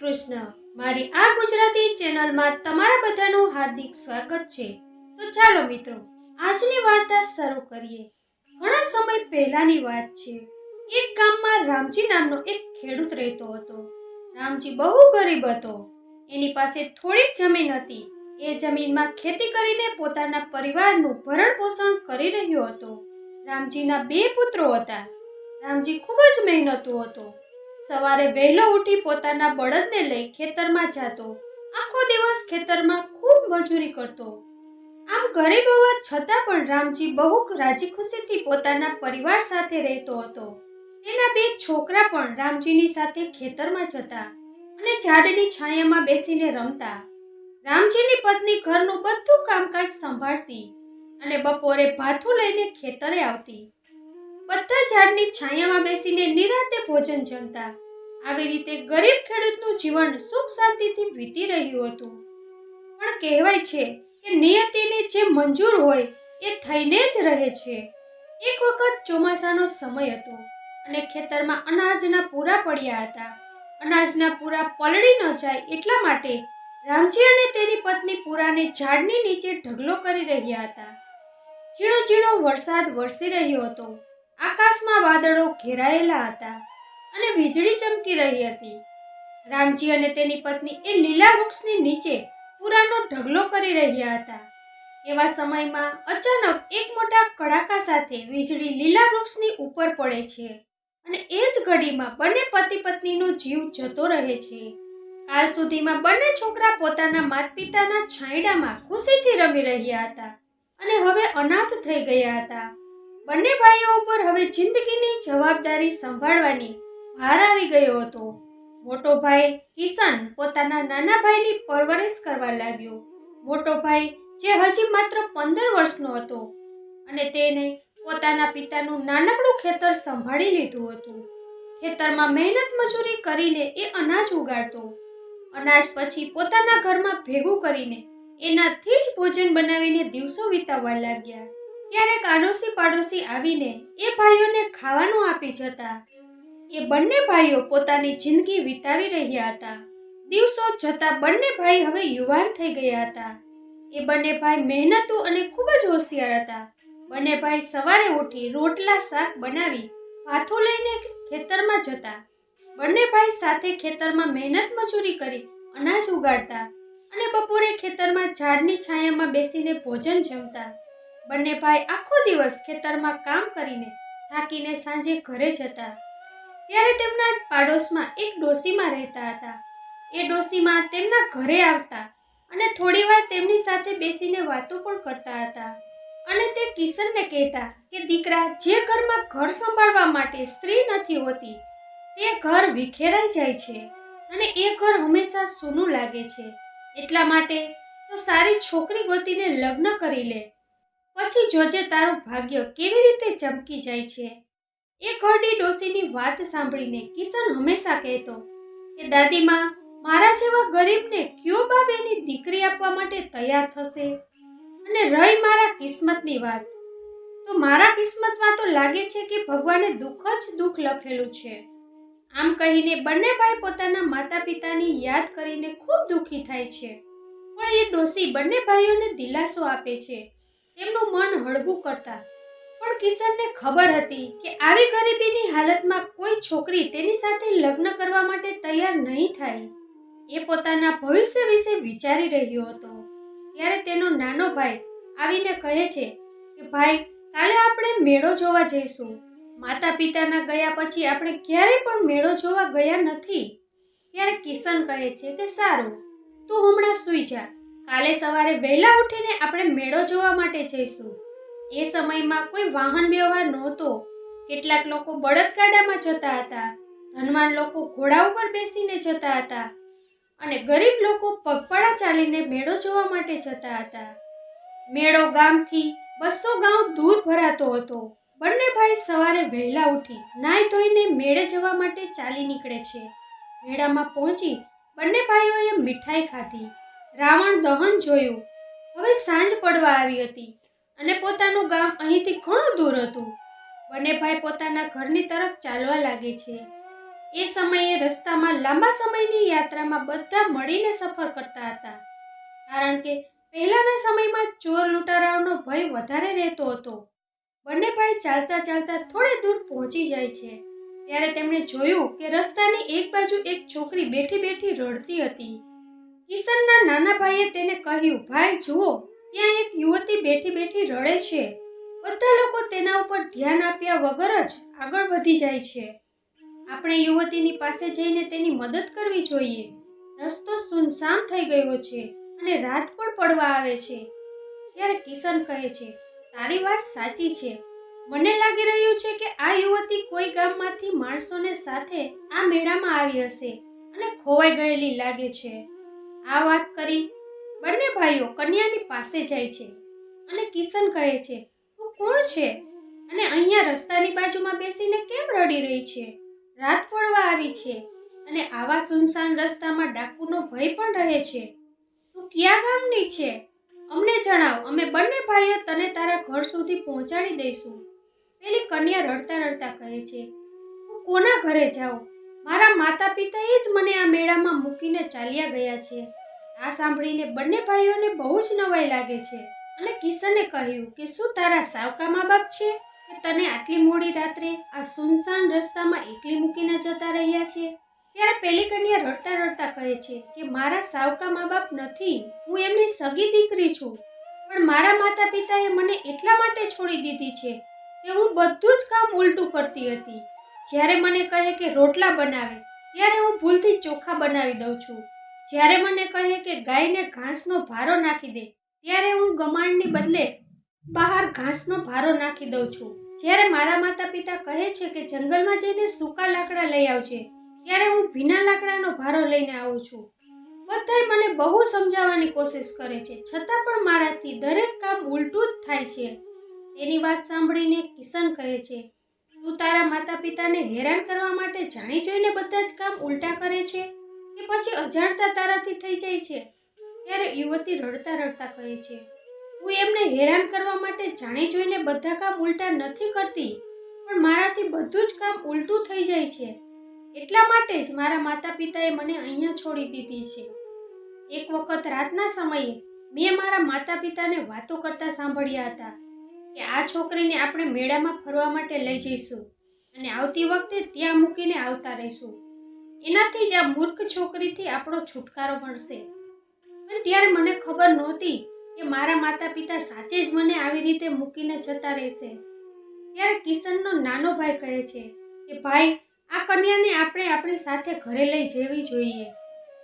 કૃષ્ણ. મારી આ ગુજરાતી ચેનલમાં તમારા બધાનું હાર્દિક સ્વાગત છે. તો ચાલો મિત્રો, આજની વાર્તા શરૂ કરીએ. ઘણા સમય પહેલાની વાત છે. એક ગામમાં રામજી નામનો એક ખેડૂત રહેતો હતો. રામજી બહુ ગરીબ હતો. એની પાસે થોડીક જમીન હતી. એ જમીનમાં ખેતી કરીને પોતાના પરિવારનું ભરણ પોષણ કરી રહ્યો હતો. રામજીના બે પુત્રો હતા. રામજી ખૂબ જ મહેનતુ હતો. સવારે વહેલો ઉઠી પોતાના બળદને લઈ ખેતરમાં જતો. આખો દિવસ ખેતરમાં ખૂબ મજૂરી કરતો. આમ ગરીબ હોવા છતાં પણ રામજી બહુ રાજી ખુશીથી પોતાના પરિવાર સાથે રહેતો હતો. તેના બે છોકરા પણ રામજીની સાથે ખેતરમાં જતા અને ઝાડની છાયામાં બેસીને રમતા. રામજીની પત્ની ઘરનું બધું કામકાજ સંભાળતી અને બપોરે ભાથું લઈને ખેતરે આવતી. બધા ઝાડની છાયામાં બેસીને નિરાતે ભોજન જમતા. આવી રીતે ગરીબ ખેડૂતનું જીવન સુખ શાંતિથી વીતી રહ્યું હતું. પણ કહેવાય છે કે નિયતિને જે મંજૂર હોય એ થઈને જ રહે છે. એક વખત ચોમાસાનો સમય હતો અને ખેતરમાં અનાજના પૂરા પડ્યા હતા. અનાજના પૂરા પલળી ન જાય એટલા માટે રામજી અને તેની પત્ની પૂરાને ઝાડની નીચે ઢગલો કરી રહ્યા હતા. ઝીણો ઝીણો વરસાદ વરસી રહ્યો હતો. આકાશમાં વાદળો ઘેરાયેલા હતા અને વીજળી ચમકી રહી હતી. રામજી અને તેની પત્ની એ લીલા વૃક્ષની નીચે પુરાનો ઢગલો કરી રહ્યા હતા. એવા સમયમાં અચાનક એક મોટા કડાકા સાથે વીજળી લીલા વૃક્ષની ઉપર પડે છે અને એ જ ઘડીમાં બંને પતિ પત્નીનો જીવ જતો રહે છે. કાલ સુધીમાં બંને છોકરા પોતાના માતા પિતાના છાંયડામાં ખુશીથી રમી રહ્યા હતા અને હવે અનાથ થઈ ગયા હતા. બંને ભાઈઓ ઉપર હવે જિંદગીની જવાબદારી સંભાળવાની ભાર આવી ગયો હતો. મોટો ભાઈ કિશન પોતાના નાના ભાઈની પરવરિશ કરવા લાગ્યો. મોટો ભાઈ જે હજી માત્ર પંદર વર્ષનો હતો અને તેને પોતાના પિતાનું નાનકડું ખેતર સંભાળી લીધું હતું. ખેતરમાં મહેનત મજૂરી કરીને એ અનાજ ઉગાડતો. અનાજ પછી પોતાના ઘરમાં ભેગું કરીને એનાથી જ ભોજન બનાવીને દિવસો વિતાવવા લાગ્યા. ક્યારેક આડોશી પાડોશી આવીને એ ભાઈઓને ખાવાનું આપી જતા. એ બંને ભાઈઓ પોતાની જિંદગી વિતાવી રહ્યા હતા. દિવસો જતા બંને ભાઈ હવે યુવાન થઈ ગયા હતા. એ બંને ભાઈ મહેનતુ અને ખૂબ જ હોશિયાર હતા. બંને ભાઈ સવારે ઉઠી રોટલા શાક બનાવી, ભાથું લઈને ખેતરમાં જતા. બંને ભાઈ સાથે ખેતરમાં મહેનત મજૂરી કરી, અનાજ ઉગાડતા અને બપોરે ખેતરમાં ઝાડની છાયામાં બેસીને ભોજન જમતા. બંને ભાઈ આખો દિવસ ખેતરમાં કામ કરીને થાકીને સાંજે ઘરે જતા. ત્યારે તેમના પાડોશમાં એક ડોસીમાં રહેતા હતા. એ ડોસીમાં તેમના ઘરે આવતા અને થોડીવાર તેમની સાથે બેસીને વાતો પણ કરતા હતા. અને તે કિશનને કહેતા કે, દીકરા, જે ઘરમાં ઘર સંભાળવા માટે સ્ત્રી નથી હોતી, તે ઘર વિખેરાઈ જાય છે અને એ ઘર હંમેશા સૂનું લાગે છે. એટલા માટે તો સારી છોકરી ગોતીને લગ્ન કરી લે. પછી જોજે તારું ભાગ્ય કેવી રીતે ચમકી જાય છે? એ ઘરડી ડોસીની વાત સાંભળીને કિશન હંમેશા કહેતો કે દાદીમાં, મારા જેવા ગરીબને કયો બાપ એની દીકરી આપવા માટે તૈયાર થશે? અને રહી મારા કિસ્મતની વાત. તો મારા કિસ્મતમાં તો લાગે છે કે ભગવાને દુઃખ જ દુઃખ લખેલું છે. આમ કહીને બંને ભાઈ પોતાના માતા પિતાની યાદ કરીને ખૂબ દુઃખી થાય છે. પણ એ ડોસી બંને ભાઈઓને દિલાસો આપે છે. તેમનું મન હળવું કરતા. પણ કિશનને ખબર હતી કે આવી ગરીબીની હાલતમાં કોઈ છોકરી તેની સાથે લગ્ન કરવા માટે તૈયાર નહીં થાય. એ પોતાના ભવિષ્ય વિશે વિચારી રહ્યો હતો. ત્યારે તેનો નાનો ભાઈ આવીને કહે છે કે, ભાઈ, કાલે આપણે મેળો જોવા જઈશું. માતા પિતાના ગયા પછી આપણે ક્યારેય પણ મેળો જોવા ગયા નથી. ત્યારે કિશન કહે છે કે, સારું. તું હમણાં સૂઈ જા. કાલે સવારે વહેલા ઉઠીને આપણે મેળો જોવા માટે જઈશું. એ સમયમાં કોઈ વાહન વ્યવહાર નહોતો. કેટલાક લોકો બળદગાડામાં જતા હતા. ધનવાન લોકો ઘોડા ઉપર બેસીને જતા હતા. અને ગરીબ લોકો પગપાળા ચાલીને મેળો જોવા માટે જતા હતા. મેળો ગામથી બસો ગામ દૂર ભરાતો હતો. બંને ભાઈ સવારે વહેલા ઉઠી નાઈ ધોઈને મેળે જવા માટે ચાલી નીકળે છે. મેળામાં પહોંચી બંને ભાઈઓએ મીઠાઈ ખાધી. રાવણ દહન જોયું. હવે સાંજ પડવા આવી હતી અને પોતાનું ગામ અહીંથી ઘણું દૂર હતું. બંને ભાઈ પોતાના ઘરની તરફ ચાલવા લાગે છે. એ સમયે રસ્તામાં લાંબા સમયની યાત્રામાં બધા મળીને સફર કરતા હતા. કારણ કે પહેલાના સમયમાં ચોર લૂંટારાઓનો ભય વધારે રહેતો હતો. બંને ભાઈ ચાલતા ચાલતા થોડે દૂર પહોંચી જાય છે. ત્યારે તેમણે જોયું કે રસ્તાની એક બાજુ એક છોકરી બેઠી બેઠી રડતી હતી. કિશનના નાના ભાઈએ તેને કહ્યું, ભાઈ, જુઓ, ત્યાં એક યુવતી બેઠી બેઠી રડે છે. બધા લોકો તેના ઉપર ધ્યાન આપ્યા વગર જ આગળ વધી જાય છે. આપણે યુવતીની પાસે જઈને તેની મદદ કરવી જોઈએ. રસ્તો સુનસામ થઈ ગયો છે અને રાત પણ પડવા આવે છે. ત્યારે કિશન કહે છે, તારી વાત સાચી છે. મને લાગી રહ્યું છે કે આ યુવતી કોઈ ગામમાંથી માણસોને સાથે આ મેળામાં આવી હશે અને ખોવાઈ ગયેલી લાગે છે. આ વાત કરી બંને ભાઈઓ કન્યાની પાસે જાય છે અને કિશન કહે છે, તું કોણ છે? અને અહીંયા રસ્તાની બાજુમાં બેસીને કેમ રડી રહી છે? રાત પડવા આવી છે અને આવા સુનસાન રસ્તામાં ડાકુનો ભય પણ રહે છે. તું કયા ગામની છે? અમને જણાવ, અમે બંને ભાઈઓ તને તારા ઘર સુધી પહોંચાડી દઈશું. પેલી કન્યા રડતા રડતા કહે છે હું કોના ઘરે જાઉં? મારા માતા પિતાએ જ મને આ મેળામાં મૂકીને ચાલ્યા ગયા છે. આ સાંભળીને બંને ભાઈઓને બહુ જ નવાઈ લાગે છે. અને કિશને કહ્યું કે શું તારા સાવકા મા બાપ છે? કે તને આટલી મોડી રાત્રે આ સુનસાન રસ્તામાં એકલી મૂકીને જતા રહ્યા છે? ત્યારે પેલી કન્યા રડતા રડતા કહે છે કે મારા સાવકા મા બાપ નથી, હું એમની સગી દીકરી છું. પણ મારા માતા પિતાએ મને એટલા માટે છોડી દીધી છે કે હું બધું જ કામ ઉલટું કરતી હતી. જ્યારે મને કહે કે રોટલા બનાવે, ત્યારે હું ભૂલથી ચોખા બનાવી દઉં છું. જ્યારે મને કહે કે ગાયને ઘાસનો ભારો નાખી દે, ત્યારે હું ગમાણની બદલે બહાર ઘાસનો ભારો નાખી દઉં છું. જ્યારે મારા માતા પિતા કહે છે કે જંગલમાં જઈને સૂકા લાકડા લઈ આવજે, ત્યારે હું ભીના લાકડાનો ભારો લઈને આવું છું. બધાય મને બહુ સમજાવવાની કોશિશ કરે છે, છતાં પણ મારાથી દરેક કામ ઉલટું જ થાય છે. તેની વાત સાંભળીને કિશન કહે છે તું તારા માતા પિતાને હેરાન કરવા માટે જાણી જોઈને બધા જ કામ ઉલટા કરે છે કે પછી અજાણતા તારાથી થઈ જાય છે? ત્યારે યુવતી રડતા રડતા કહે છે હું એમને હેરાન કરવા માટે જાણી જોઈને બધા કામ ઉલટા નથી કરતી, પણ મારાથી બધું જ કામ ઉલટું થઈ જાય છે. એટલા માટે જ મારા માતા પિતાએ મને અહીંયા છોડી દીધી છે. એક વખત રાતના સમયે મેં મારા માતા પિતાને વાતો કરતા સાંભળ્યા હતા. કે આ છોકરીને આપણે મેળામાં ફરવા માટે લઈ જઈશું અને આવતી વખતે ત્યાં મૂકીને આવતા રહીશું. એનાથી જ આ મૂર્ખ છોકરીથી આપણો છુટકારો મળશે. પણ ત્યારે મને ખબર નહોતી કે મારા માતા પિતા સાચે જ મને આવી રીતે મૂકીને જતા રહેશે. ત્યારે કિશનનો નાનો ભાઈ કહે છે કે, ભાઈ, આ કન્યાને આપણે આપણી સાથે ઘરે લઈ જવી જોઈએ.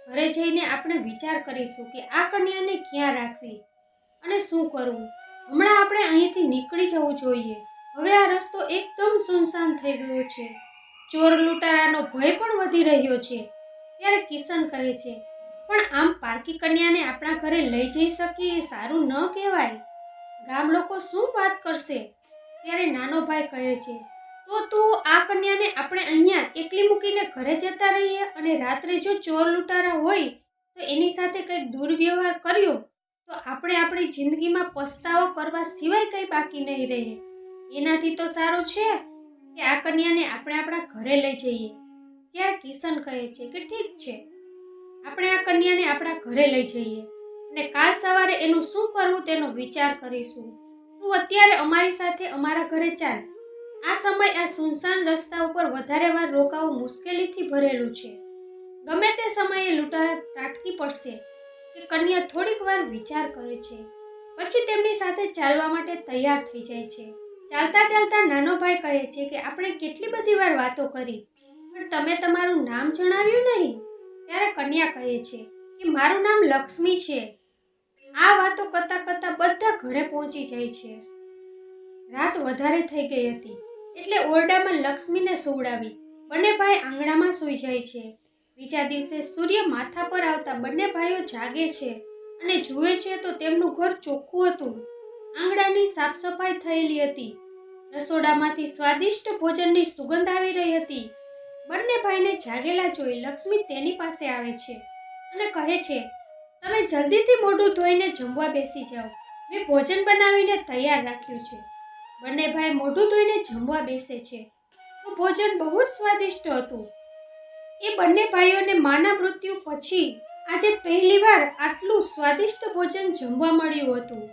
ઘરે જઈને આપણે વિચાર કરીશું કે આ કન્યાને ક્યાં રાખવી અને શું કરવું? હમણાં આપણે અહીંથી નીકળી જવું જોઈએ. હવે આ રસ્તો એકદમ સુનસાન થઈ ગયો છે. ચોર લૂંટારાનો ભય પણ વધી રહ્યો છે. ત્યારે કિશન કહે છે, પણ આમ પારકી કન્યાને આપણા ઘરે લઈ જઈ શકીએ એ સારું ન કહેવાય. ગામ લોકો શું વાત કરશે? ત્યારે નાનો ભાઈ કહે છે, તો તું આ કન્યાને આપણે અહીંયા એકલી મૂકીને ઘરે જતા રહીએ અને રાત્રે જો ચોર લૂંટારા હોય, તો એની સાથે કંઈક દુર્વ્યવહાર કર્યો તો આપણે આપણી જિંદગીમાં પસ્તાવો કરવા સિવાય કંઈ બાકી નહીં રહે. એનાથી તો સારું છે કે આ કન્યાને આપણે આપણા ઘરે લઈ જઈએ. ત્યારે કિશન કહે છે કે ઠીક છે. આપણે આ કન્યાને આપણા ઘરે લઈ જઈએ. અને કાલ સવારે એનું શું કરવું તેનો વિચાર કરીશું. તું અત્યારે અમારી સાથે અમારા ઘરે ચાલ. આ સમય આ સુનસાન રસ્તા ઉપર વધારે વાર રોકાવું મુશ્કેલીથી ભરેલું છે. ગમે તે સમયે લૂંટારા ત્રાટકી પડશે. કે કન્યા થોડીક વાર વિચાર કરે છે. પછી તેમની સાથે ચાલવા માટે તૈયાર થઈ જાય છે. ચાલતા ચાલતા નાનો ભાઈ કહે છે કે, આપણે કેટલી બધી વાર વાતો કરી, પણ તમે તમારું નામ જણાવ્યું નહીં. ત્યારે કન્યા કહે છે કે, મારું નામ લક્ષ્મી છે. આ વાતો કરતાં કરતાં બધા ઘરે પહોંચી જાય છે. રાત વધારે થઈ ગઈ હતી, એટલે ઓરડામાં લક્ષ્મીને સુવડાવી. બંને ભાઈ આંગણામાં સૂઈ જાય છે. બીજા દિવસે સૂર્ય માથા પર આવતા બંને ભાઈઓ જાગે છે અને જુએ છે તો તેમનું ઘર ચોખ્ખું હતું. આંગણાની સાફ સફાઈ થયેલી હતી. રસોડામાંથી સ્વાદિષ્ટ ભોજનની સુગંધ આવી રહી હતી. બંને ભાઈને જાગેલા જોઈ લક્ષ્મી તેની પાસે આવે છે અને કહે છે, તમે જલ્દીથી મોઢું ધોઈને જમવા બેસી જાઓ. મેં ભોજન બનાવીને તૈયાર રાખ્યું છે. બંને ભાઈ મોઢું ધોઈને જમવા બેસે છે. તો ભોજન બહુ જ સ્વાદિષ્ટ હતું. એ બંને ભાઈઓને માના મૃત્યુ પછી આજે પહેલીવાર આટલું સ્વાદિષ્ટ ભોજન જમવા મળ્યું હતું.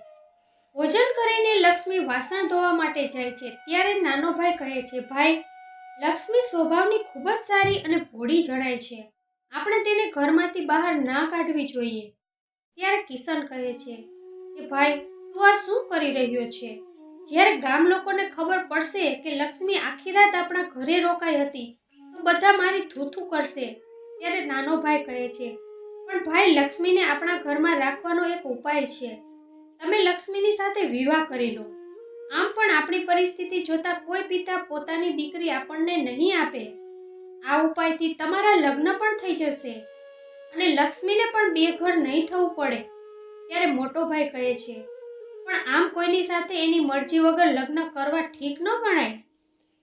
ભોજન કરીને લક્ષ્મી વાસણ ધોવા માટે જાય છે, ત્યારે નાનો ભાઈ કહે છે, ભાઈ, લક્ષ્મી સ્વભાવની ખૂબ જ સારી અને ભોળી જણાય છે. આપણે તેને ઘરમાંથી બહાર ના કાઢવી જોઈએ. ત્યારે કિશન કહે છે કે ભાઈ, તું આ શું કરી રહ્યો છે? જ્યારે ગામ લોકોને ખબર પડશે કે લક્ષ્મી આખી રાત આપણા ઘરે રોકાઈ હતી બધા મારી થૂથું કરશે, ત્યારે નાનો ભાઈ કહે છે. પણ ભાઈ, લક્ષ્મીને આપણા ઘરમાં રાખવાનો એક ઉપાય છે. તમે લક્ષ્મીની સાથે વિવાહ કરી લો. આમ પણ આપણી પરિસ્થિતિ જોતા કોઈ પિતા પોતાની દીકરી આપણને નહીં આપે. આ ઉપાયથી તમારા લગ્ન પણ થઈ જશે. અને લક્ષ્મીને પણ બે ઘર નહીં થવું પડે, ત્યારે મોટો ભાઈ કહે છે. પણ આમ કોઈની સાથે એની મરજી વગર લગ્ન કરવા ઠીક ન ગણાય?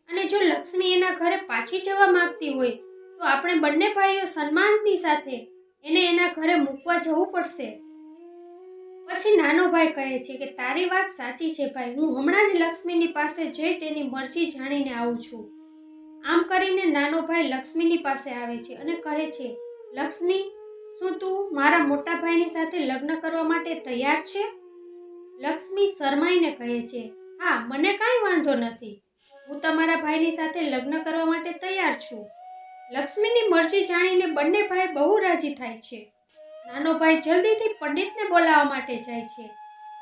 અને જો લક્ષ્મી એના ઘરે પાછી જવા માંગતી હોય, તો આપણે બંને ભાઈઓ સન્માનની સાથે એને એના ઘરે મૂકવા જવું પડશે. પછી નાનો ભાઈ કહે છે કે, તારી વાત સાચી છે ભાઈ. હું હમણાં જ લક્ષ્મીની પાસે જઈ તેની મરજી જાણીને આવું છું. આમ કરીને નાનો ભાઈ લક્ષ્મીની પાસે આવે છે અને કહે છે, લક્ષ્મી, શું તું મારા મોટા ભાઈની સાથે લગ્ન કરવા માટે તૈયાર છે? લક્ષ્મી શરમાઈને કહે છે, હા, મને કાંઈ વાંધો નથી. હું તમારા ભાઈની સાથે લગ્ન કરવા માટે તૈયાર છું. લક્ષ્મીની મરજી જાણીને બંને ભાઈ બહુ રાજી થાય છે. નાનો ભાઈ જલ્દીથી પંડિતને બોલાવવા માટે જાય છે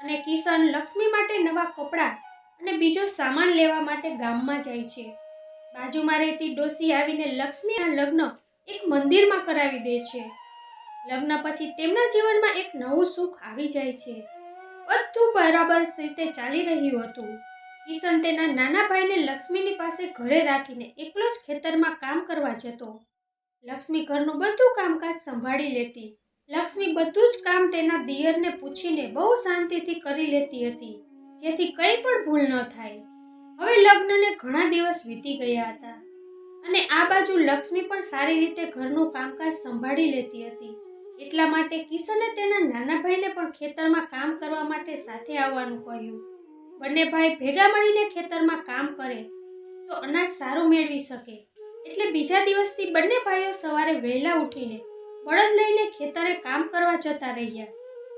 અને કિશન લક્ષ્મી માટે નવા કપડાં અને બીજો સામાન લેવા માટે ગામમાં જાય છે. બાજુમાં રહેતી ડોસી આવીને લક્ષ્મીના લગ્ન એક મંદિરમાં કરાવી દે છે. લગ્ન પછી તેમના જીવનમાં એક નવું સુખ આવી જાય છે. બધું બરાબર રીતે ચાલી રહ્યું હતું. કિશન તેના નાના ભાઈને લક્ષ્મીની પાસે ઘરે રાખીને એકલો જ ખેતરમાં કામ કરવા જતો. લક્ષ્મી ઘરનું બધું કામકાજ સંભાળી લેતી. લક્ષ્મી બધું જ કામ તેના દિયરને પૂછીને બહુ શાંતિથી કરી લેતી હતી, જેથી કંઈ પણ ભૂલ ન થાય. હવે લગ્નને ઘણા દિવસ વીતી ગયા હતા અને આ બાજુ લક્ષ્મી પણ સારી રીતે ઘરનું કામકાજ સંભાળી લેતી હતી. એટલા માટે કિશને તેના નાના ભાઈને પણ ખેતરમાં કામ કરવા માટે સાથે આવવાનું કહ્યું. બંને ભાઈ ભેગા મળીને ખેતરમાં કામ કરે તો અનાજ સારું મેળવી શકે. એટલે બીજા દિવસથી બંને ભાઈઓ સવારે વહેલા ઉઠીને બળદ લઈને ખેતરે કામ કરવા જતા રહ્યા.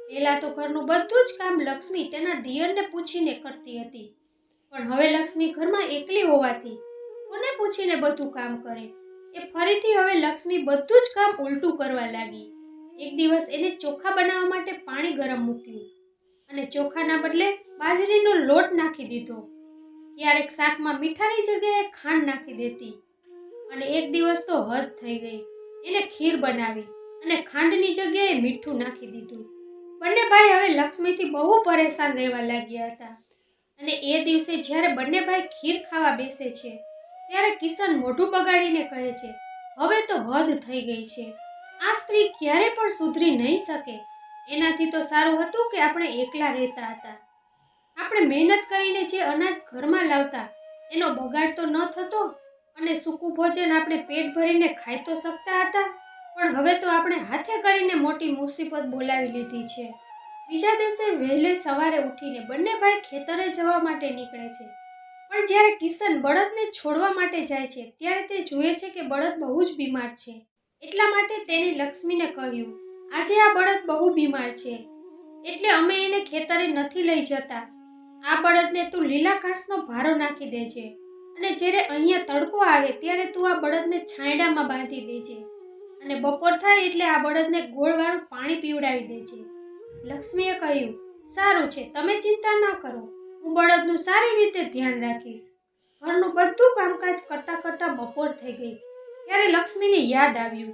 પહેલાં તો ઘરનું બધું જ કામ લક્ષ્મી તેના દિયરને પૂછીને કરતી હતી. પણ હવે લક્ષ્મી ઘરમાં એકલી હોવાથી કોને પૂછીને બધું કામ કરે? એ ફરીથી હવે લક્ષ્મી બધું જ કામ ઉલટું કરવા લાગી. એક દિવસ એને ચોખા બનાવવા માટે પાણી ગરમ મૂક્યું અને ચોખાના બદલે બાજરીનો લોટ નાખી દીધો. ક્યારેક શાકમાં મીઠાની જગ્યાએ ખાંડ નાખી દેતી. અને એક દિવસ તો હદ થઈ ગઈ. એને ખીર બનાવી અને ખાંડની જગ્યાએ મીઠું નાખી દીધું. બંને ભાઈ હવે લક્ષ્મીથી બહુ પરેશાન રહેવા લાગ્યા હતા. અને એ દિવસે જ્યારે બંને ભાઈ ખીર ખાવા બેસે છે, ત્યારે કિશન મોઢું બગાડીને કહે છે, હવે તો હદ થઈ ગઈ છે. આ સ્ત્રી ક્યારે પણ સુધરી નહીં શકે. એનાથી તો સારું હતું કે આપણે એકલા રહેતા હતા. આપણે મહેનત કરીને જે અનાજ ઘરમાં લાવતા, એનો બગાડ તો ન થતો અને સૂકું ભોજન આપણે પેટ ભરીને ખાઈ તો શકતા હતા. પણ હવે તો આપણે હાથે કરીને મોટી મુસીબત બોલાવી લીધી છે. બીજા દિવસે વહેલે સવારે ઉઠીને બંને ભાઈ ખેતરે જવા માટે નીકળે છે. પણ જ્યારે કિશન બળદને છોડવા માટે જાય છે, ત્યારે તે જુએ છે કે બળદ બહુ જ બીમાર છે. એટલા માટે તેને લક્ષ્મીને કહ્યું, આજે આ બળદ બહુ બીમાર છે. એટલે અમે એને ખેતરે નથી લઈ જતા. આ બળદને તું લીલા ઘાસનો ભારો નાખી દેજે. અને જ્યારે અહીંયા તડકો આવે ત્યારે તું આ બળદને છાંયડામાં બાંધી દેજે. અને બપોર થાય એટલે આ બળદને ગોળવાળું પાણી પીવડાવી દેજે. લક્ષ્મીએ કહ્યું, સારું છે, તમે ચિંતા ન કરો. હું બળદનું સારી રીતે ધ્યાન રાખીશ. ઘરનું બધું કામકાજ કરતાં કરતાં બપોર થઈ ગઈ. ત્યારે લક્ષ્મીને યાદ આવ્યું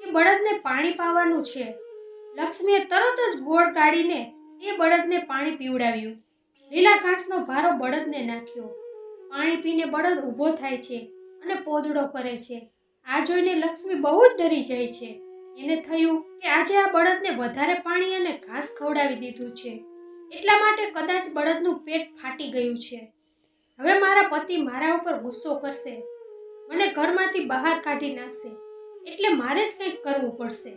કે બળદને પાણી પાવાનું છે. લક્ષ્મીએ તરત જ ગોળ કાઢીને એ બળદને પાણી પીવડાવ્યું. લીલા ઘાસનો ભારો બળદને નાખ્યો. પાણી પીને બળદ ઊભો થાય છે અને પોદડો કરે છે. આ જોઈને લક્ષ્મી બહુ જ ડરી જાય છે. એને થયું કે આજે આ બળદને વધારે પાણી અને ઘાસ ખવડાવી દીધું છે. એટલા માટે કદાચ બળદનું પેટ ફાટી ગયું છે. હવે મારા પતિ મારા ઉપર ગુસ્સો કરશે. મને ઘરમાંથી બહાર કાઢી નાખશે. એટલે મારે જ કંઈક કરવું પડશે.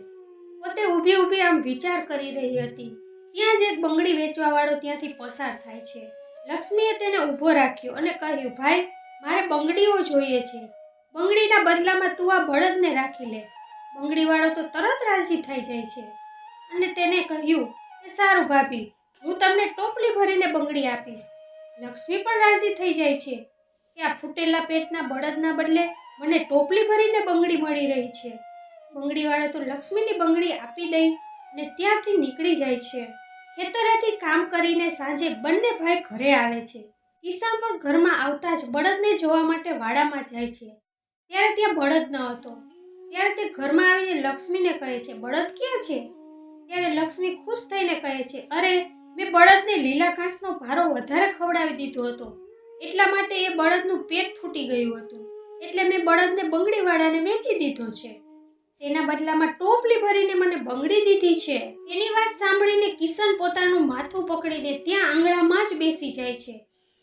પોતે ઊભી ઊભી આમ વિચાર કરી રહી હતી. ત્યાં જ એક બંગડી વેચવાવાળો ત્યાંથી પસાર થાય છે. લક્ષ્મીએ તેને ઊભો રાખ્યો અને કહ્યું, ભાઈ, મારે બંગડીઓ જોઈએ છે. બંગડીના બદલામાં તું આ બળદને રાખી લે. બંગડીવાળો તો તરત રાજી થઈ જાય છે. અને તેને કહ્યું કે સારું ભાભી, હું તમને ટોપલી ભરીને બંગડી આપીશ. લક્ષ્મી પણ રાજી થઈ જાય છે. કે આ ફૂટેલા પેટના બળદના બદલે મને ટોપલી ભરીને બંગડી મળી રહી છે. બંગડીવાળો તો લક્ષ્મીની બંગડી આપી દઈ અને ત્યાંથી નીકળી જાય છે. ખેતરેથી કામ કરીને સાંજે બંને ભાઈ ઘરે આવે છે. કિસાન પણ ઘરમાં આવતા જ બળદને જોવા માટે વાડામાં જાય છે. ત્યારે ત્યાં બળદ ન હતો. ત્યારે તે ઘરમાં આવીને લક્ષ્મીને કહે છે, બળદ ક્યાં છે? ત્યારે લક્ષ્મી ખુશ થઈને કહે છે, અરે, મેં બળદને લીલા ઘાસનો ભારો વધારે ખવડાવી દીધો હતો. એટલા માટે એ બળદનું પેટ ફૂટી ગયું હતું. એટલે મેં બળદને બંગડીવાળાને વેચી દીધો છે. તેના બદલામાં ટોપલી ભરીને મને બંગડી દીધી છે. એની વાત સાંભળીને કિશન પોતાનું માથું પકડીને ત્યાં આંગણામાં જ બેસી જાય છે.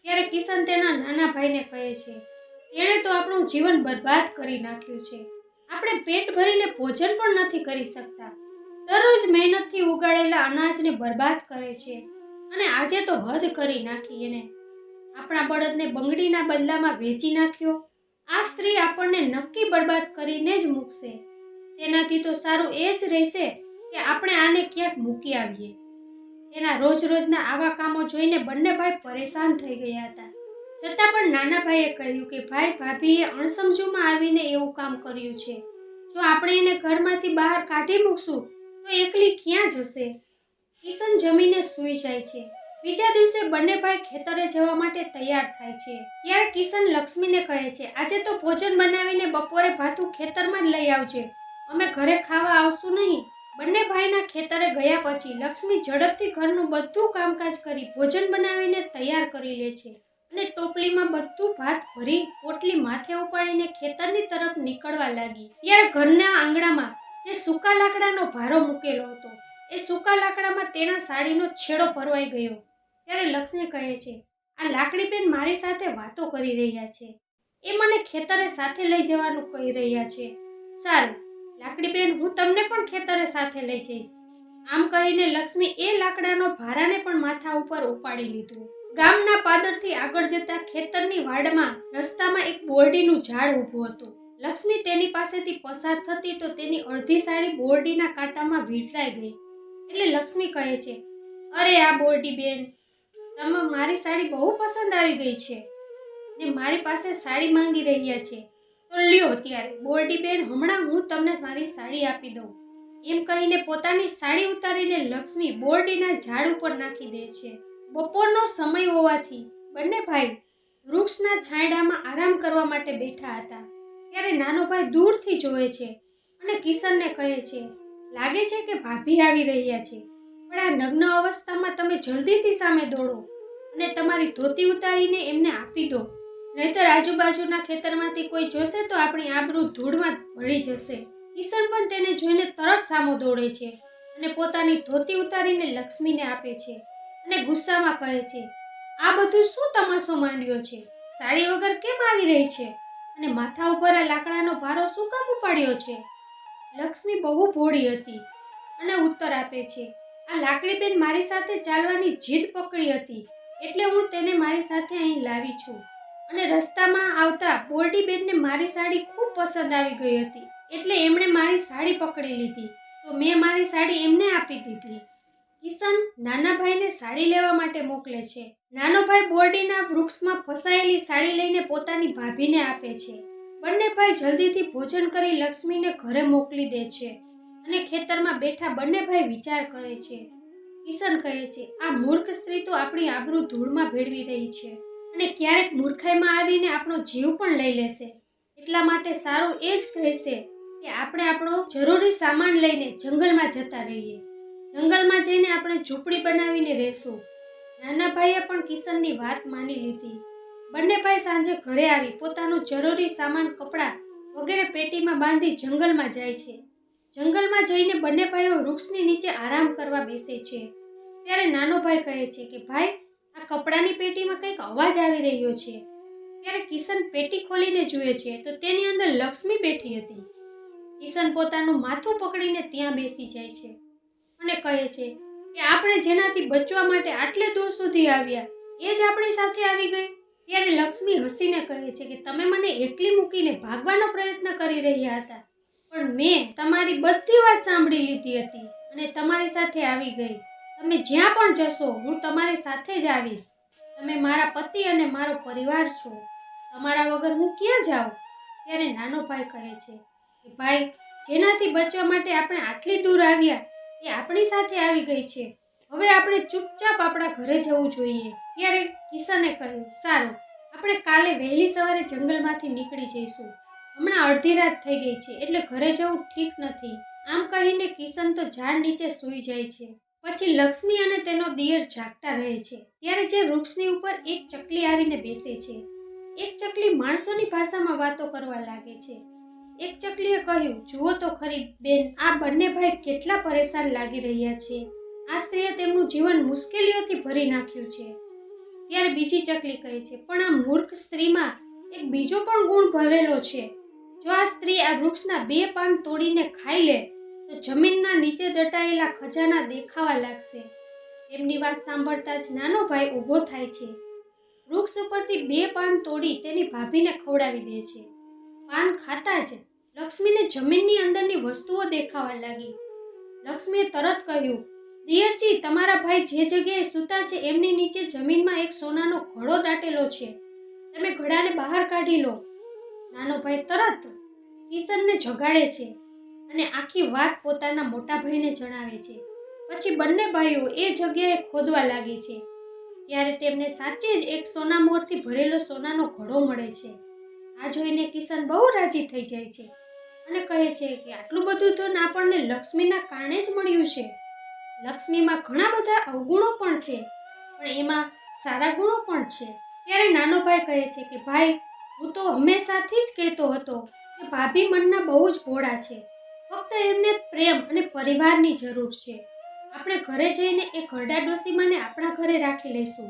ત્યારે કિશન તેના નાના ભાઈને કહે છે, તેણે તો આપણું જીવન બરબાદ કરી નાખ્યું છે. આપણે પેટ ભરીને ભોજન પણ નથી કરી શકતા. દરરોજ મહેનતથી ઉગાડેલા અનાજને બરબાદ કરે છે અને આજે તો હદ કરી નાખી એને. આપણા બળદને બંગડીના બદલામાં વેચી નાખ્યો. આ સ્ત્રી આપણને નક્કી બરબાદ કરીને જ મૂકશે. તેનાથી તો સારું એ જ રહેશે કે આપણે આને ક્યાંક મૂકી આવીએ. તેના રોજ રોજના આવા કામો જોઈને બંને ભાઈ પરેશાન થઈ ગયા હતા. છતાં પણ નાના ભાઈએ કહ્યું કે, ભાઈ, ભાભીએ અણસમજુમાં આવીને એવું કામ કર્યું છે. જો આપણે એને ઘરમાંથી બહાર કાઢી મૂકશું, તો એકલી ક્યાં જશે? કિશન જમીને સૂઈ જાય છે. બીજા દિવસે બંને ભાઈ ખેતરે જવા માટે તૈયાર થાય છે. ત્યારે કિશન લક્ષ્મીને કહે છે, આજે તો ભોજન બનાવીને બપોરે ભાતું ખેતરમાં જ લઈ આવજે. અમે ઘરે ખાવા આવશું નહીં. બંને ભાઈના ખેતરે ગયા પછી લક્ષ્મી ઝડપથી ઘરનું બધું કામકાજ કરી ભોજન બનાવીને તૈયાર કરી લે છે અને ટોપલીમાં બધું ભાત ભરી પોટલી માથે ઉપાડીને ખેતરની તરફ નીકળવા લાગી. ત્યારે ઘરના આંગણામાં જે સૂકા લાકડાનો ભારો મૂકેલો હતો, એ સૂકા લાકડામાં તેના સાડીનો છેડો ભરવાઈ ગયો. ત્યારે લક્ષ્મી કહે છે, આ લાકડી બેન મારી સાથે વાતો કરી રહ્યા છે. એ મને ખેતરે સાથે લઈ જવાનું કહી રહ્યા છે. સારું લાકડી બેન હું તમને પણ ખેતરે સાથે લઈ જઈશ. આમ કહીને લક્ષ્મી એ લાકડાનો ભારાને પણ માથા ઉપર ઉપાડી લીધું. ગામના પાદરથી આગળ જતા ખેતરની વાડમાં રસ્તામાં એક બોરડીનું ઝાડ ઊભું હતું. લક્ષ્મી તેની પાસેથી પસાર થતી તો તેની અડધી સાડી બોરડીના કાંટામાં વીંટળાઈ ગઈ. એટલે લક્ષ્મી કહે છે, અરે આ બોરડી બેન, તમે મારી સાડી બહુ પસંદ આવી ગઈ છે ને મારી પાસે સાડી માંગી રહ્યા છે. તો લ્યો ત્યારે બોરડી બેન, હમણાં હું તમને મારી સાડી આપી દઉં. એમ કહીને પોતાની સાડી ઉતારીને લક્ષ્મી બોરડીના ઝાડ ઉપર નાખી દે છે. બપોરનો સમય હોવાથી બંને ભાઈ વૃક્ષના છાંયડામાં આરામ કરવા માટે બેઠા હતા. ત્યારે નાનો ભાઈ દૂરથી જોવે છે અને કિશનને કહે છે, લાગે છે કે ભાભી આવી રહ્યા છે, પણ આ નગ્ન અવસ્થામાં તમે જલ્દીથી સામે દોડો અને તમારી ધોતી ઉતારીને એમને આપી દો. નહીતર આજુબાજુના ખેતરમાંથી કોઈ જોશે તો આપણી આબરૂ ધૂળમાં ભળી જશે. કિશન પણ તેને જોઈને તરત સામો દોડે છે અને પોતાની ધોતી ઉતારીને લક્ષ્મીને આપે છે અને ગુસ્સામાં કહે છે, આ બધું શું તમાશો માંડ્યો છે? સાડી વગર કેમ આવી રહી છે? અને માથા ઉપર આ લાકડાનો ભારો શું કામ ઉપાડ્યો છે? લક્ષ્મી બહુ ભોળી હતી અને ઉત્તર આપે છે, આ લાકડી બેન મારી સાથે ચાલવાની જીદ પકડી હતી, એટલે હું તેને મારી સાથે અહીં લાવી છું. અને રસ્તામાં આવતા બોરડી બેનને મારી સાડી ખૂબ પસંદ આવી ગઈ હતી. એટલે એમણે મારી સાડી પકડી લીધી. તો મેં મારી સાડી એમને આપી દીધી. કિશન નાના ભાઈને સાડી લેવા માટે મોકલે છે. નાનો ભાઈ બોરડીના વૃક્ષમાં ફસાયેલી સાડી લઈને પોતાની ભાભીને આપે છે. બંને ભાઈ જલ્દીથી ભોજન કરી લક્ષ્મીને ઘરે મોકલી દે છે અને ખેતરમાં બેઠા બંને ભાઈ વિચાર કરે છે. કિશન કહે છે, આ મૂર્ખ સ્ત્રી તો આપણી આબરૂ ધૂળમાં ભેળવી રહી છે. અને ક્યારેક મૂર્ખાઈમાં આવીને આપણો જીવ પણ લઈ લેશે. એટલા માટે સારું એ જ કહેશે કે આપણે આપણો જરૂરી સામાન લઈને જંગલમાં જતા રહીએ. જંગલમાં જઈને આપણે ઝૂંપડી બનાવીને રહેશું. નાના ભાઈએ પણ કિશનની વાત માની લીધી. બંને ભાઈ સાંજે ઘરે આવી પોતાનું જરૂરી સામાન, કપડાં વગેરે પેટીમાં બાંધી જંગલમાં જાય છે. જંગલમાં જઈને બંને ભાઈઓ વૃક્ષની નીચે આરામ કરવા બેસે છે. ત્યારે નાનો ભાઈ કહે છે કે, ભાઈ આ કપડાની પેટીમાં કંઈક અવાજ આવી રહ્યો છે. ત્યારે કિશન પેટી ખોલીને જુએ છે તો તેની અંદર લક્ષ્મી બેઠી હતી. કિશન પોતાનું માથું પકડીને ત્યાં બેસી જાય છે અને કહે છે કે આપણે જેનાથી બચવા માટે આટલે દૂર સુધી આવ્યા, એ જ આપણી સાથે આવી ગઈ. ત્યારે લક્ષ્મી હસીને કહે છે કે તમે મને એકલી મૂકીને ભાગવાનો પ્રયત્ન કરી રહ્યા હતા. પણ મેં તમારી બધી વાત સાંભળી લીધી હતી અને તમારી સાથે આવી ગઈ. તમે જ્યાં પણ જશો, હું તમારી સાથે જ આવીશ. તમે મારા પતિ અને મારો પરિવાર છો. તમારા વગર હું ક્યાં જાઉં? ત્યારે નાનો ભાઈ કહે છે કે, ભાઈ, જેનાથી બચવા માટે આપણે આટલી દૂર આવ્યા, એ આપણી સાથે આવી ગઈ છે. હવે આપણે ચૂપચાપ આપણા ઘરે જવું જોઈએ. ત્યારે કિશને કહ્યું, સારું, આપણે કાલે વહેલી સવારે જંગલમાંથી નીકળી જઈશું. હમણાં અડધી રાત થઈ ગઈ છે, એટલે ઘરે જવું ઠીક નથી. આમ કહીને કિશન તો ઝાડ નીચે સૂઈ જાય છે. પછી લક્ષ્મી અને તેનો દિયર જાગતા રહે છે. ત્યારે જે વૃક્ષની ઉપર એક ચકલી આવીને બેસે છે. એક ચકલી માણસોની ભાષામાં વાતો કરવા લાગે છે. એક ચકલીએ કહ્યું, જુઓ તો ખરી, બેન, આ બંને ભાઈ કેટલા પરેશાન લાગી રહ્યા છે. આ સ્ત્રીએ તેમનું જીવન મુશ્કેલીઓથી ભરી નાખ્યું છે. ત્યારે બીજી ચકલી કહે છે, પણ આ મૂર્ખ સ્ત્રીમાં એક બીજો પણ ગુણ ભરેલો છે. જો આ સ્ત્રી આ વૃક્ષના બે પાન તોડીને ખાઈ લે તો જમીનના નીચે દટાયેલા ખજાના દેખાવા લાગશે. એમની વાત સાંભળતા જ નાનો ભાઈ ઊભો થાય છે. વૃક્ષ ઉપરથી બે પાન તોડી તેની ભાભીને ખવડાવી દે છે. પાન ખાતા જ લક્ષ્મીને જમીનની અંદરની વસ્તુઓ દેખાવા લાગી. લક્ષ્મીએ તરત કહ્યું, દિયરજી, તમારા ભાઈ જે જગ્યાએ સૂતા છે એમની નીચે જમીનમાં એક સોનાનો ઘડો દાટેલો છે. તમે ઘડાને બહાર કાઢી લો. નાનો ભાઈ તરત કિશનને જગાડે છે. અને આખી વાત પોતાના મોટા ભાઈને જણાવે છે. પછી બંને ભાઈઓ એ જગ્યાએ ખોદવા લાગે છે. ત્યારે તેમને સાચે જ એક સોના મોરથી ભરેલો સોનાનો ઘડો મળે છે. આ જોઈને કિશન બહુ રાજી થઈ જાય છે અને કહે છે કે આટલું બધું ધન આપણને લક્ષ્મીના કારણે જ મળ્યું છે. લક્ષ્મીમાં ઘણા બધા અવગુણો પણ છે, પણ એમાં સારા ગુણો પણ છે. ત્યારે નાનો ભાઈ કહે છે કે ભાઈ, હું તો હંમેશાથી જ કહેતો હતો કે ભાભી મનના બહુ જ ભોળા છે. ફક્ત એમને પ્રેમ અને પરિવારની જરૂર છે. આપણે ઘરે જઈને એ ઘરડા ડોસીમાને આપણા ઘરે રાખી લઈશું.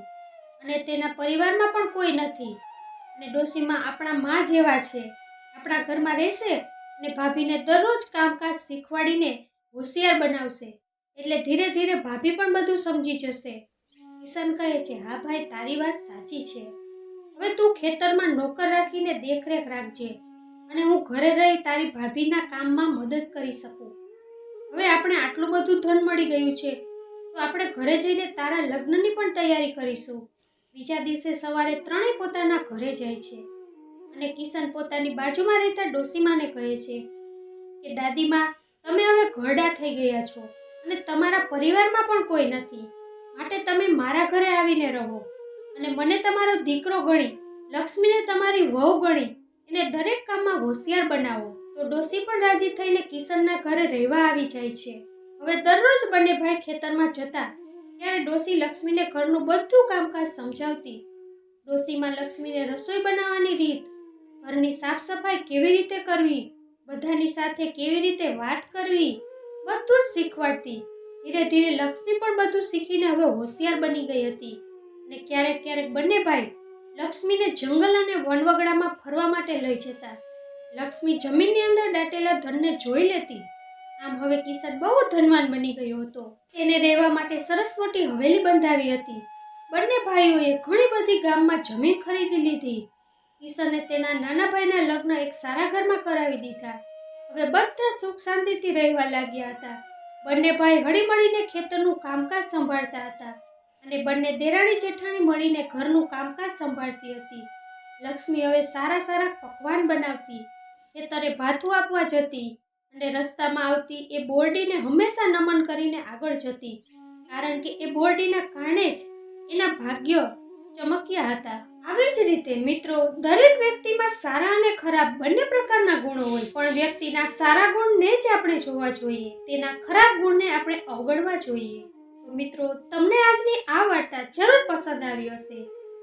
અને તેના પરિવારમાં પણ કોઈ નથી. અને ડોસીમાં આપણા મા જેવા છે. આપણા ઘરમાં રહેશે અને ભાભીને દરરોજ કામકાજ શીખવાડીને હોશિયાર બનાવશે. એટલે ધીરે ધીરે ભાભી પણ બધું સમજી જશે. કિશન કહે છે, હા ભાઈ, તારી વાત સાચી છે. હવે તું ખેતરમાં નોકર રાખીને દેખરેખ રાખજે. અને હું ઘરે રહી તારી ભાભીના કામમાં મદદ કરી શકું. હવે આપણે આટલું બધું ધન મળી ગયું છે, તો આપણે ઘરે જઈને તારા લગ્નની પણ તૈયારી કરીશું. બીજા દિવસે સવારે ત્રણેય પોતાના ઘરે જાય છે અને કિશન પોતાની બાજુમાં રહેતા ડોસીમાને કહે છે કે, દાદીમા, તમે હવે ઘરડા થઈ ગયા છો અને તમારા પરિવારમાં પણ કોઈ નથી. માટે તમે મારા ઘરે આવીને રહો અને મને તમારો દીકરો ગણી, લક્ષ્મીને તમારી વહુ ગણી એને દરેક કામમાં હોશિયાર બનાવો. તો ડોસી પણ રાજી થઈને કિશનના ઘરે રહેવા આવી જાય છે. હવે દરરોજ બંને ભાઈ ખેતરમાં જતા ત્યારે ડોસી લક્ષ્મીને ઘરનું બધું કામકાજ સમજાવતી. ડોસીમાં લક્ષ્મીને રસોઈ બનાવવાની રીત, ઘરની સાફ સફાઈ કેવી રીતે કરવી, બધાની સાથે કેવી રીતે વાત કરવી, બધું જ શીખવાડતી. ધીરે ધીરે લક્ષ્મી પણ બધું શીખીને હવે હોશિયાર બની ગઈ હતી. અને ક્યારેક ક્યારેક બંને ભાઈ લક્ષ્મીને જંગલ અને વનવગડામાં ફરવા માટે લઈ જતા. લક્ષ્મી જમીનની અંદર દાટેલા ધનને જોઈ લેતી. આમ હવે કિશન બહુ ધનવાન બની ગયો હતો. તેને રહેવા માટે સરસ મોટી હવેલી બંધાવી હતી. બંને ભાઈઓએ ઘણી બધી ગામમાં જમીન ખરીદી લીધી. કિશને તેના નાના ભાઈના લગ્ન એક સારા ઘરમાં કરાવી દીધા. હવે બધા સુખ શાંતિથી રહેવા લાગ્યા હતા. બંને ભાઈ હળીમળીને ખેતરનું કામકાજ સંભાળતા હતા. અને બંને દેરાણી જેઠાણી મળીને ઘરનું કામકાજ સંભાળતી હતી. લક્ષ્મી હવે સારા સારા પકવાન બનાવતી, ખેતરે ભાથું આપવા જતી અને રસ્તામાં આવતી એ બોરડીને હંમેશા નમન કરીને આગળ જતી, કારણ કે એ બોરડીના કારણે જ એના ભાગ્ય ચમક્યા હતા. આવી જ રીતે મિત્રો, દરેક વ્યક્તિમાં સારા અને ખરાબ બંને પ્રકારના ગુણો હોય, પણ વ્યક્તિના સારા ગુણને જ આપણે જોવા જોઈએ. તેના ખરાબ ગુણને આપણે અવગણવા જોઈએ. તો મિત્રો, તમને આજની આ વાર્તા જરૂર પસંદ આવી હશે.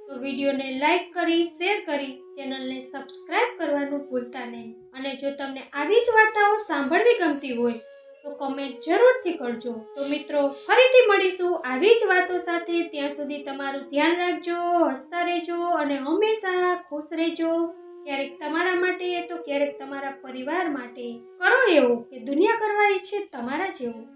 તો વિડીયોને લાઈક કરી, શેર કરી, ચેનલને સબસ્ક્રાઇબ કરવાનું ભૂલતા નહીં. અને જો તમને આવી જ વાર્તાઓ સાંભળવી ગમતી હોય, તો કમેન્ટ જરૂરથી કરજો. તો મિત્રો, ફરીથી મળીશું આવી જ વાતો સાથે. ત્યાં સુધી તમારું ધ્યાન રાખજો, હસતા રહેજો અને હંમેશા ખુશ રહેજો. ક્યારેક તમારા માટે, તો ક્યારેક તમારા પરિવાર માટે. કરો એવું કે દુનિયા કરવા ઈચ્છે તમારા જેવું.